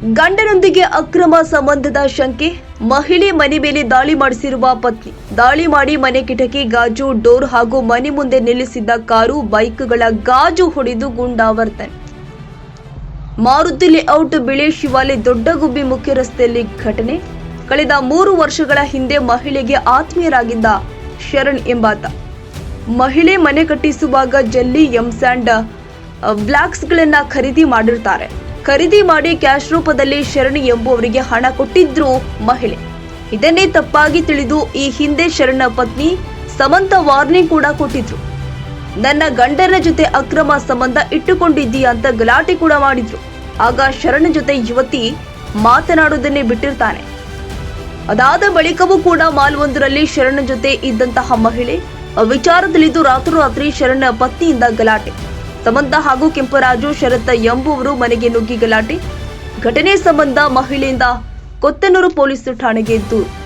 ಗಂಡನೊಂದಿಗೆ ಅಕ್ರಮ ಸಂಬಂಧದ ಶಂಕೆ, ಮಹಿಳೆ ಮನೆ ಮೇಲೆ ದಾಳಿ ಮಾಡಿಸಿರುವ ಪತ್ನಿ. ದಾಳಿ ಮಾಡಿ ಮನೆ ಕಿಟಕಿ, ಗಾಜು, ಡೋರ್ ಹಾಗೂ ಮನೆ ಮುಂದೆ ನಿಲ್ಲಿಸಿದ್ದ ಕಾರು, ಬೈಕ್ಗಳ ಗಾಜು ಹೊಡೆದು ಗುಂಡಾವರ್ತನೆ. ಮಾರುತಿ ಲೇಔಟ್ ಬಿಳಿ ಶಿವಾಲಿ ದೊಡ್ಡಗುಬ್ಬಿ ಮುಖ್ಯ ರಸ್ತೆಯಲ್ಲಿ ಘಟನೆ. ಕಳೆದ ಮೂರು ವರ್ಷಗಳ ಹಿಂದೆ ಮಹಿಳೆಗೆ ಆತ್ಮೀಯರಾಗಿದ್ದ ಶರಣ್ ಎಂಬಾತ. ಮಹಿಳೆ ಮನೆ ಕಟ್ಟಿಸುವಾಗ ಜಲ್ಲಿ ಎಂಸ್ಯಾಂಡ್ ಬ್ಲಾಕ್ಸ್ಗಳನ್ನ ಖರೀದಿ ಮಾಡಿರ್ತಾರೆ. ಖರೀದಿ ಮಾಡಿ ಕ್ಯಾಶ್ ರೂಪದಲ್ಲಿ ಶರಣಿ ಎಂಬುವರಿಗೆ ಹಣ ಕೊಟ್ಟಿದ್ರು ಮಹಿಳೆ. ಇದನ್ನೇ ತಪ್ಪಾಗಿ ತಿಳಿದು ಈ ಹಿಂದೆ ಶರಣ ಪತ್ನಿ ಸಮಂತ ವಾರ್ನಿಂಗ್ ಕೂಡ ಕೊಟ್ಟಿದ್ರು. ನನ್ನ ಗಂಡನ ಜೊತೆ ಅಕ್ರಮ ಸಂಬಂಧ ಇಟ್ಟುಕೊಂಡಿದ್ದೀಯ ಅಂತ ಗಲಾಟೆ ಕೂಡ ಮಾಡಿದ್ರು. ಆಗ ಶರಣ ಜೊತೆ ಯುವತಿ ಮಾತನಾಡುವುದನ್ನೇ ಬಿಟ್ಟಿರ್ತಾನೆ. ಅದಾದ ಬಳಿಕವೂ ಕೂಡ ಮಾಲ್ವೊಂದರಲ್ಲಿ ಶರಣ ಜೊತೆ ಇದ್ದಂತಹ ಮಹಿಳೆ ವಿಚಾರ ತಿಳಿದು ರಾತ್ರೋರಾತ್ರಿ ಶರಣ ಪತ್ನಿಯಿಂದ ಗಲಾಟೆ. ಸಮಂತ ಹಾಗೂ ಕೆಂಪರಾಜು ಶರತ್ ಎಂಬುವರು ಮನೆಗೆ ನುಗ್ಗಿ ಗಲಾಟೆ. ಘಟನೆ ಸಂಬಂಧ ಮಹಿಳೆಯಿಂದ ಕೊತ್ತನೂರು ಪೊಲೀಸ್ ಠಾಣೆಗೆ ದೂರು